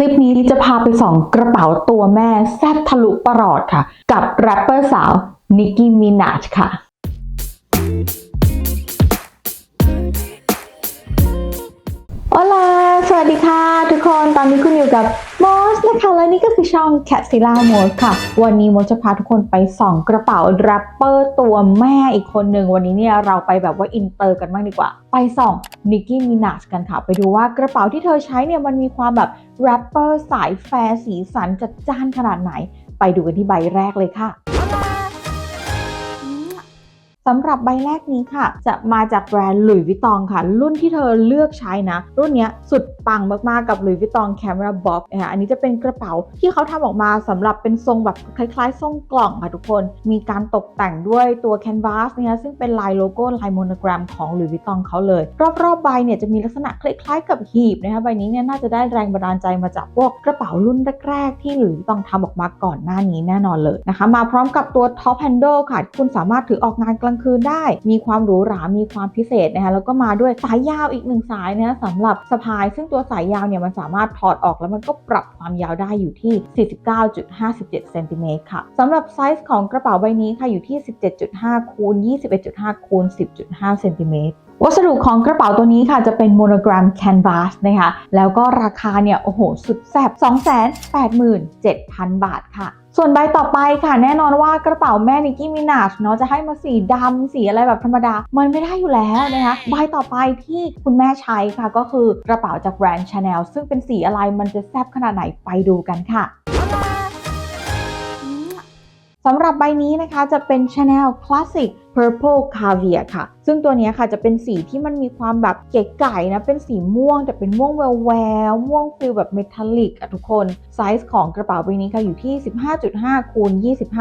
ลิปนี้ลิจะพาไปส่องกระเป๋าตัวแม่แซบทะลุประหลอดค่ะ กับแรปเปอร์สาวนิกกี้มินาชค่ะ วัสดีค่ะ ทุกคนตอนนี้คุณอยู่กับมอสนะคะและนี่ก็คือช่อง Cat s i l a m o s ค่ะ วันนี้มอสจะพาทุกคนไปส่องกระเป๋าแรปเปอร์ตัวแม่อีกคนหนึ่งวันนี้เนี่ยเราไปแบบว่าอินเตอร์กันบ้างดีกว่า ไปส่องนิกกี้มินาชกันค่ะ ไปดูว่ากระเป๋าที่เธอใช้เนี่ยมันมีความแบบแรปเปอร์สายแฟร์สีสันจัดจ้านขนาดไหน ไปดูกันที่ใบแรกเลยค่ะสำหรับใบแรกนี้ค่ะ จะมาจากแบรนด์หลุยส์วิตองค่ะ รุ่นที่เธอเลือกใช้นะ รุ่นนี้สุด ปังมากๆกับหลุยส์วิตอง Camera Box นะคะอันนี้จะเป็นกระเป๋าที่เขาทำออกมาสำหรับเป็นทรงแบบคล้ายๆ ทรงกล่องค่ะทุกคน มีการตกแต่งด้วยตัว Canvas นะคะซึ่งเป็นลายโลโก้ลายโมโนแกรมของหลุยส์วิตองเขาเลย รอบๆใบเนี่ยจะมีลักษณะคล้ายๆ กับหีบนะคะใบนี้เนี่ยน่าจะได้แรงบันดาลใจมาจากพวกกระเป๋ารุ่นแรกๆที่หลุยส์วิตองทำออกมาก่อนหน้านี้แน่นอนเลยนะคะ มาพร้อมกับตัว Top Handle ค่ะคุณสามารถถือออกงานกลางคืนได้ มีความหรูหรา มีความพิเศษนะคะแล้วก็มาด้วยสายยาวอีกหนึ่งสายนะะสำหรับสะพายซึ่งตัวสายยาวเนี่ยมันสามารถถอดออกแล้วมันก็ปรับความยาวได้อยู่ที่ 49.57 เซนติเมตรค่ะสำหรับไซส์ของกระเป๋าใบนี้ค่ะอยู่ที่ 17.5 คูณ 21.5 คูณ 10.5 เซนติเมตรวัสดุของกระเป๋าตัวนี้ค่ะจะเป็นโมโนแกรมแคนวาสนะคะ แล้วก็ราคาเนี่ย โอ้โห สุดแซ่บ287,000 บาทค่ะ ส่วนใบต่อไปค่ะ แน่นอนว่ากระเป๋าแม่นิกกี้มินาชเนาะจะให้มาสีดำสีอะไรแบบธรรมดา มันไม่ได้อยู่แล้วนะคะใบต่อไปที่คุณแม่ใช้ค่ะก็คือกระเป๋าจากแบรนด์ชาแนลซึ่งเป็นสีอะไรมันจะแซ่บขนาดไหนไปดูกันค่ะ สำหรับใบนี้นะคะจะเป็น Chanel Classic Purple Caviar ค่ะ ซึ่งตัวนี้ค่ะจะเป็นสีที่มันมีความแบบเก๋ไก่นะ เป็นสีม่วง แต่เป็นม่วงแววแววๆม่วงฟิลแบบเมทัลลิกอะทุกคน ไซส์ของกระเป๋าใบนี้ค่ะอยู่ที่ 15.5คูณ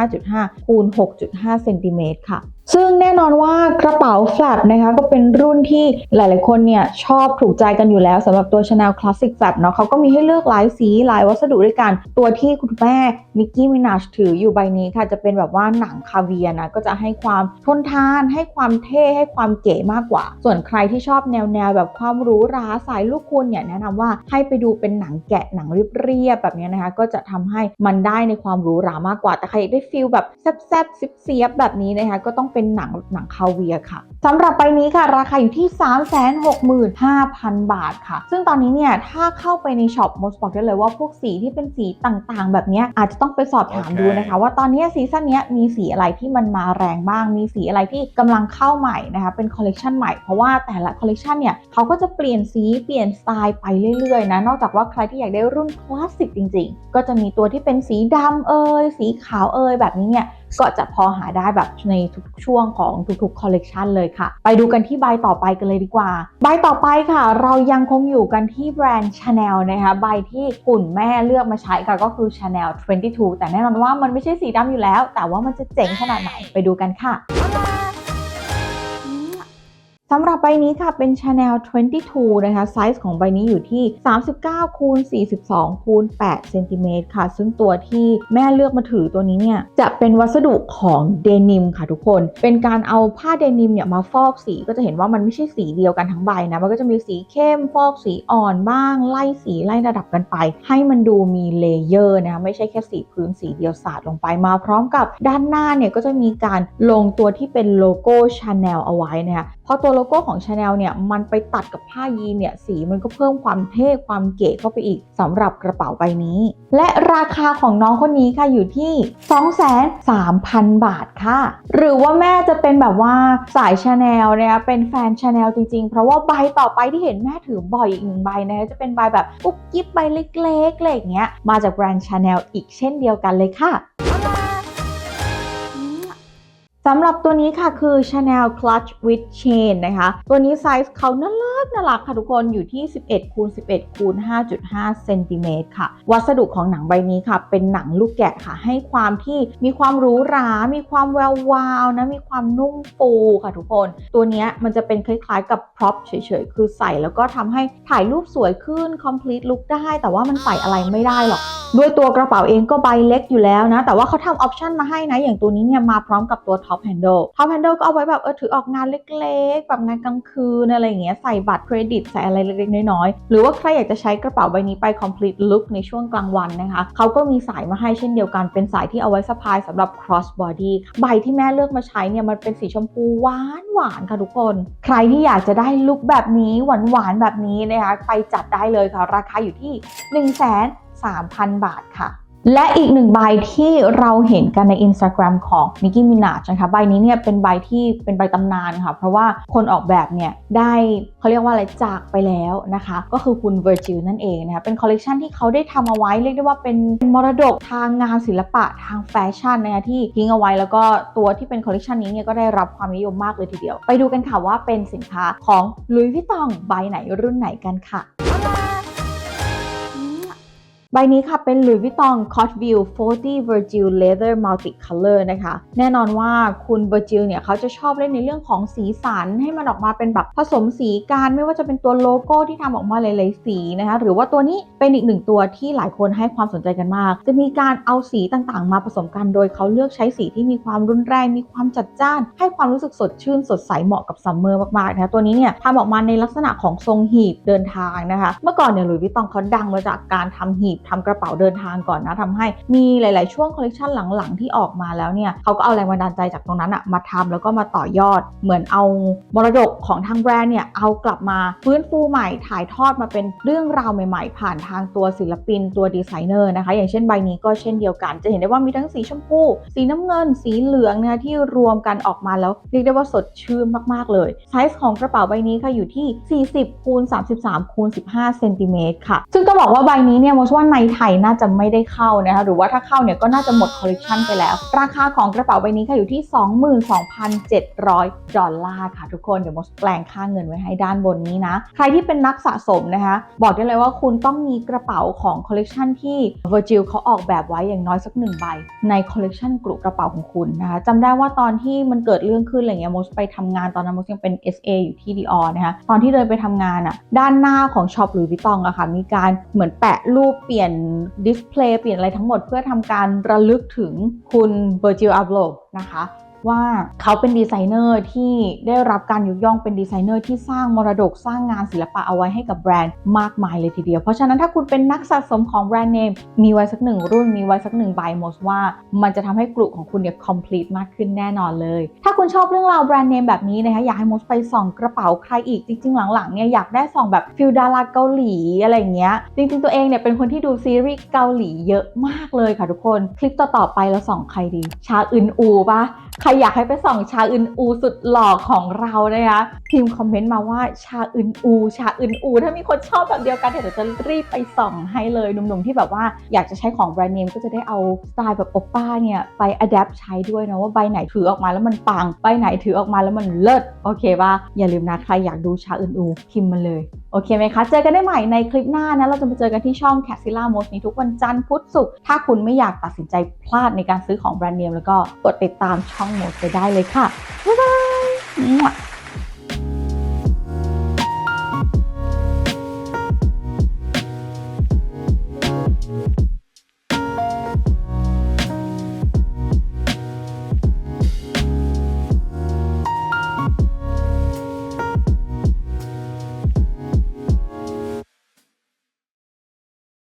25.5คูณ6.5เซนติเมตรค่ะ ซึ่งแน่นอนว่ากระเป๋าแฟลปนะคะก็เป็นรุ่นที่หลาย ๆ คนเนี่ยชอบถูกใจกันอยู่แล้วสำหรับตัว Chanel Classic Flap เนาะเขาก็มีให้เลือกหลายสีหลายวัสดุด้วยกัน ตัวที่คุณแม่นิกกี้มินาชถืออยู่ใบนี้ค่ะจะเป็นแบบว่าหนังคาเวียนะก็จะให้ความทนทาน ให้ความเท่ให้ความเก๋มากกว่า ส่วนใครที่ชอบแนวแนวแบบความหรูหราสายลูกคุณเนี่ยแนะนำว่าให้ไปดูเป็นหนังแกะหนังเรียบๆแบบนี้นะคะก็จะทำให้มันได้ในความหรูหรามากกว่าแต่ใครอยากได้ฟีลแบบแซ่บๆเสียบแบบนี้นะคะก็ต้องเป็นหนังหนังคาเวียร์ค่ะสำหรับใบนี้ค่ะ ราคาอยู่ที่ 365,000 บาทค่ะ ซึ่งตอนนี้เนี่ยถ้าเข้าไปในช็อปมดบอกได้เลยว่าพวกสีที่เป็นสีต่างๆ แบบเนี้ยอาจจะต้องไปสอบถามดูนะคะ ว่าตอนนี้ซีซั่นเนี้ยมีสีอะไรที่มันมาแรงบ้าง มีสีอะไรที่กำลังเข้าใหม่นะคะเป็นคอลเลกชันใหม่เพราะว่าแต่ละคอลเลกชันเนี่ยเขาก็จะเปลี่ยนสีเปลี่ยนสไตล์ไปเรื่อยๆนะนอกจากว่าใครที่อยากได้รุ่นคลาสสิกจริง ๆ ก็จะมีตัวที่เป็นสีดำเอ่ยสีขาวเอ่ยแบบนี้เนี่ยก็จะพอหาได้แบบในทุกช่วงของทุกๆคอลเลกชันเลยค่ะ ไปดูกันที่ใบต่อไปกันเลยดีกว่า ใบต่อไปค่ะ เรายังคงอยู่กันที่แบรนด์ Chanel นะคะใบที่คุณแม่เลือกมาใช้ค่ะก็คือ Chanel 22 แต่แน่นอนว่ามันไม่ใช่สีดำอยู่แล้ว แต่ว่ามันจะเจ๋งขนาดไหนไปดูกันค่ะ สำหรับใบนี้ค่ะเป็น Chanel 22 นะคะ ไซส์ของใบนี้อยู่ที่ 39คูณ42คูณ8เซนติเมตรค่ะ ซึ่งตัวที่แม่เลือกมาถือตัวนี้เนี่ย จะเป็นวัสดุของเดนิมค่ะทุกคน เป็นการเอาผ้าเดนิมเนี่ยมาฟอกสีก็จะเห็นว่ามันไม่ใช่สีเดียวกันทั้งใบนะ มันก็จะมีสีเข้มฟอกสีอ่อนบ้าง ไล่สีไล่ระดับกันไป ให้มันดูมีเลเยอร์นะคะไม่ใช่แค่สีพื้นสีเดียวสาดลงไปมา พร้อมกับด้านหน้าเนี่ยก็จะมีการลงตัวที่เป็นโลโก้ Chanel เอาไว้นะคะ พอตัวโลโก้ของ Chanel เนี่ยมันไปตัดกับผ้ายีนเนี่ยสีมันก็เพิ่มความเท่ความเก๋เข้าไปอีกสำหรับกระเป๋าใบนี้ และราคาของน้องคนนี้ค่ะอยู่ที่ 23,000 บาทค่ะ หรือว่าแม่จะเป็นแบบว่าสาย Chanel นะคะเป็นแฟน Chanel จริงๆ เพราะว่าใบต่อไปที่เห็นแม่ถือบ่อยอีกหนึ่งใบนะคะจะเป็นใบแบบกุ๊บกิ๊บใบเล็กๆอะไรอย่างเงี้ยมาจากแบรนด์ Chanel อีกเช่นเดียวกันเลยค่ะ สำหรับตัวนี้ค่ะคือ Chanel Clutch with Chain นะคะ ตัวนี้ไซส์เขาน่ารักน่ารักค่ะทุกคนอยู่ที่ 11คูณ11คูณ5.5เซนติเมตรค่ะ วัสดุของหนังใบนี้ค่ะ เป็นหนังลูกแกะค่ะ ให้ความที่มีความหรูหรา มีความแวววาวนะ มีความนุ่มฟูค่ะทุกคน ตัวนี้มันจะเป็นคล้ายๆกับพร็อพเฉยๆ คือใส่แล้วก็ทำให้ถ่ายรูปสวยขึ้น complete look ได้ แต่ว่ามันใส่อะไรไม่ได้หรอกด้วยตัวกระเป๋าเองก็ใบเล็กอยู่แล้วนะ แต่ว่าเขาทำออปชันมาให้นะ อย่างตัวนี้เนี่ยมาพร้อมกับตัว top handle top handle ก็เอาไว้แบบเออถือออกงานเล็กๆ แบบงานกลางคืนอะไรอย่างเงี้ยใส่บัตรเครดิตใส่อะไรเล็กๆน้อยๆ หรือว่าใครอยากจะใช้กระเป๋าใบนี้ไป complete look ในช่วงกลางวันนะคะ เขาก็มีสายมาให้เช่นเดียวกัน เป็นสายที่เอาไว้สะพายสำหรับ cross body ค่ะใบที่แม่เลือกมาใช้เนี่ยมันเป็นสีชมพูหวานหวานๆค่ะทุกคน ใครที่อยากจะได้ลุคแบบนี้หวานหวานๆแบบนี้นะคะไปจัดได้เลยค่ะ ราคาอยู่ที่1 3 0 0 0 0 บาทค่ะ และอีกหนึ่งใบที่เราเห็นกันใน Instagram ของ Nicki Minaj นะคะใบนี้เนี่ยเป็นใบที่เป็นใบตำนานค่ะ เพราะว่าคนออกแบบเนี่ยได้เขาเรียกว่าอะไรจากไปแล้วนะคะ ก็คือคุณ Virgil นั่นเองนะคะเป็นคอลเลกชันที่เขาได้ทำเอาไว้เรียกได้ว่าเป็นมรดกทางงานศิลปะทางแฟชั่นนะคะที่ทิ้งเอาไว้แล้วก็ตัวที่เป็นคอลเลกชันนี้เนี่ยก็ได้รับความนิยมมากเลยทีเดียว ไปดูกันค่ะว่าเป็นสินค้าของ Louis Vuitton ใบไหนรุ่นไหนกันค่ะ ใบนี้ค่ะเป็น Louis Vuitton Cot View 40 Virgil Leather Multicolor นะคะ แน่นอนว่าคุณ Virgil เนี่ยเขาจะชอบเล่นในเรื่องของสีสัน ให้มันออกมาเป็นแบบผสมสีกันไม่ว่าจะเป็นตัวโลโก้ที่ทำออกมาหลายๆสีนะคะ หรือว่าตัวนี้เป็นอีกหนึ่งตัวที่หลายคนให้ความสนใจกันมาก จะมีการเอาสีต่างๆ มาผสมกันโดยเขาเลือกใช้สีที่มีความรุนแรงมีความจัดจ้าน ให้ความรู้สึกสดชื่นสดใสเหมาะกับซัมเมอร์มากๆนะคะตัวนี้เนี่ยทำออกมาในลักษณะของทรงหีบเดินทางนะคะ เมื่อก่อนเนี่ยหลุยส์วิตตองเขาดังมาจากการทำหีบทำกระเป๋าเดินทางก่อนนะทำให้มีหลาย ๆ ช่วงคอลเลกชันหลัง ๆ ที่ออกมาแล้วเนี่ยเขาก็เอาแรงบันดาลใจจากตรงนั้นอะมาทำแล้วก็มาต่อยอด เหมือนเอามรดกของทางแบรนด์เนี่ยเอากลับมาฟื้นฟูใหม่ถ่ายทอดมาเป็นเรื่องราวใหม่ ๆ ผ่านทางตัวศิลปินตัวดีไซเนอร์นะคะ อย่างเช่นใบนี้ก็เช่นเดียวกัน จะเห็นได้ว่ามีทั้งสีชมพู สีน้ำเงิน สีเหลืองนะคะที่รวมกันออกมาแล้วเรียกได้ว่าสดชื่นมาก ๆ เลยไซส์ของกระเป๋าใบนี้ค่ะอยู่ที่ 40คูณ33คูณ15เซนติเมตรค่ะ ซึ่งต้องบอกว่าใบนี้เนี่ยมองว่าในไทยน่าจะไม่ได้เข้านะคะหรือว่าถ้าเข้าเนี่ยก็น่าจะหมดคอลเลกชันไปแล้ว ราคาของกระเป๋าใบนี้ค่ะอยู่ที่ 22,700 ดอลลาร์ค่ะทุกคนเดี๋ยวมดแปลงค่าเงินไว้ให้ด้านบนนี้นะ ใครที่เป็นนักสะสมนะคะ บอกได้เลยว่าคุณต้องมีกระเป๋าของคอลเลกชันที่ Virgil เขาออกแบบไว้อย่างน้อยสักหนึ่งใบ ในคอลเลกชันกลุ่มกระเป๋าของคุณนะคะจำได้ว่าตอนที่มันเกิดเรื่องขึ้นอะไรเงี้ยมดไปทำงานตอนนั้นมดยังเป็น SA อยู่ที่ Dior นะคะตอนที่เดินไปทำงานอะด้านหน้าของช็อปหรือวิตองอะค่ะมีการเหมือนแปะรูปเปลี่ยนดิสเพลย์เปลี่ยนอะไรทั้งหมดเพื่อทำการระลึกถึงคุณเบอร์จิลอาโบนะคะ ว่าเขาเป็นดีไซเนอร์ที่ได้รับการยกย่องเป็นดีไซเนอร์ที่สร้างมรดกสร้างงานศิลปะเอาไว้ให้กับแบรนด์มากมายเลยทีเดียว เพราะฉะนั้นถ้าคุณเป็นนักสะสมของแบรนด์เนมมีไว้สักหนึ่งรุ่นมีไว้สักหนึ่งใบมสว่ามันจะทำให้กลุ่มของคุณเนี่ย complete มากขึ้นแน่นอนเลย ถ้าคุณชอบเรื่องราวแบรนด์เนมแบบนี้นะคะอยากให้มสไปส่องกระเป๋าใครอีกจริง ๆ หลังๆเนี่ยอยากได้ส่องแบบฟิลดาราเกาหลีอะไรเงี้ยจริงๆตัวเองเนี่ยเป็นคนที่ดูซีรีส์เกาหลีเยอะมากเลยค่ะทุกคนคลิปต่อๆไปเราส่องใครดี ชาอึนอูปะใครอยากให้ไปส่องชาอึนอูสุดหล่อของเรานะคะพิมพ์คอมเมนต์มาว่าชาอึนอู ชาอึนอู ถ้ามีคนชอบแบบเดียวกันเดี๋ยวจะรีบไปส่องให้เลยหนุ่มๆที่แบบว่าอยากจะใช้ของแบรนด์เนมก็จะได้เอาสไตล์แบบโอป้าเนี่ยไปอัดแอปใช้ด้วยนะว่าใบไหนถือออกมาแล้วมันปังใบไหนถือออกมาแล้วมันเลิศโอเคป่ะอย่าลืมนะใครอยากดูชาอึนอูพิมพ์มาเลย อเคไหมคะ เจอกันได้ใหม่ในคลิปหน้านะ เราจะมาเจอกันที่ช่อง c a s i l a m o s นี้ทุกวันจันทร์พุธศุกร์ ถ้าคุณไม่อยากตัดสินใจพลาดในการซื้อของแบรนด์เนมแล้วก็กดติดตามช่องโมสไปได้เลยค่ะ บ๊ายบาย